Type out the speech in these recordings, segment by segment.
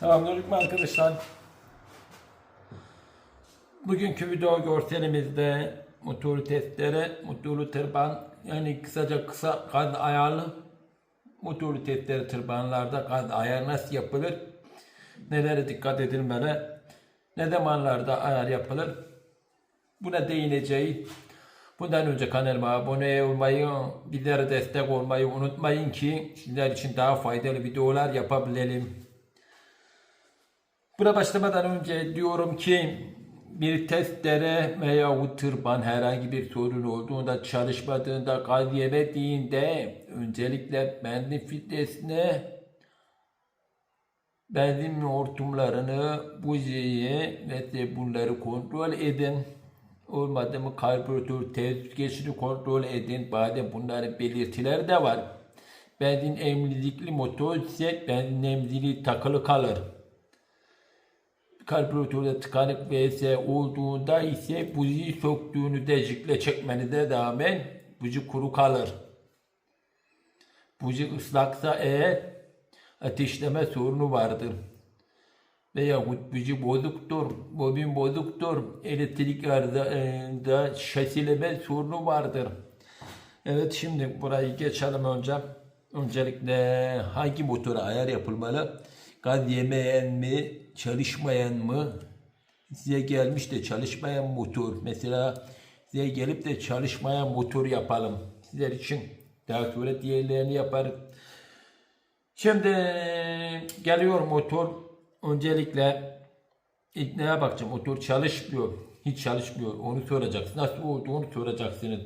Selamünaleyküm arkadaşlar. Bugünkü video görselimizde motor testleri, motorlu tırban yani kısaca kısa gaz ayarlı motorlu testleri tırbanlarda gaz ayar nasıl yapılır? Nelere dikkat edilmeli? Ne zamanlarda ayar yapılır? Buna değineceğiz. Bundan önce kanalıma abone olmayı, bizlere destek olmayı unutmayın ki sizler için daha faydalı videolar yapabilelim. Buna başlamadan önce diyorum ki bir testere veya tırban herhangi bir sorun olduğunda çalışmadığında gaz yemediğinde öncelikle benzin filtresine benzin hortumlarını bujiyi ve bunları kontrol edin. Olmadı mı karbüratör tezgahını kontrol edin. Bazen bunların belirtileri de var. Benzin emzilikli motor ise benzin emziliği takılı kalır karbüratörde tıkanık vs olduğunda ise bujiyi söktüğünüzde jikle çekmenize rağmen buji kuru kalır. Buji ıslaksa eğer ateşleme sorunu vardır. Veya buji bozuktur, bobin bozuktur, elektrik arızada şasileme sorunu vardır. Evet şimdi burayı geçelim önce. Öncelikle hangi motora ayar yapılmalı? Gaz yemeyen mi, çalışmayan mı? Size gelmiş de çalışmayan motor. Mesela size gelip de çalışmayan motor yapalım. Sizler için. Daha sonra diğerlerini yaparız. Şimdi geliyor motor. Öncelikle ilk neye bakacağım? Motor çalışmıyor. Hiç çalışmıyor. Onu soracaksın. Nasıl olduğunu soracaksınız.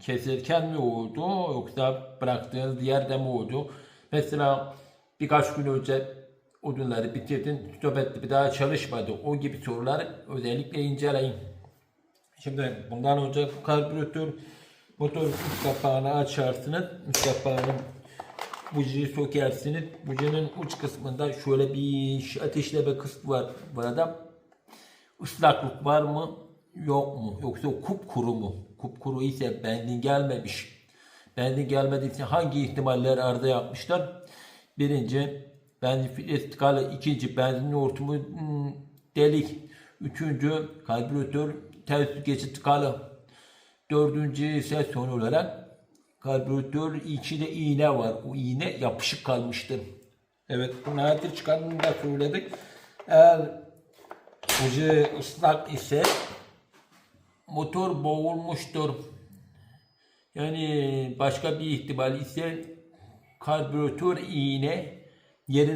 Keserken mi oldu yoksa bıraktığınız yerde mi oldu? Mesela birkaç gün önce odunları bitirdin, etti, bir daha çalışmadı. O gibi sorular özellikle inceleyin. Şimdi bundan önce karbüratör motor üst kapağını açarsınız. Üst kapağının bujiyi sökersiniz. Bujinin uç kısmında şöyle bir ateşleme kısmı var. Burada ıslaklık var mı? Yok mu? Yoksa kupkuru mu? Kupkuru ise benzin gelmemiş. Benzin gelmediyse hangi ihtimaller arda yapmışlar? Birinci filtresi tıkalı. ikinci benzin hortumu hmm, delik. Üçüncü karbüratör ters geçit tıkalı. Dördüncü ise son olarak karbüratör içinde iğne var. O iğne yapışık kalmıştır. Evet bu nadir çıkanını da söyledik. Eğer ucu ıslak ise motor boğulmuştur. Yani başka bir ihtimal ise karbüratör iğne yerine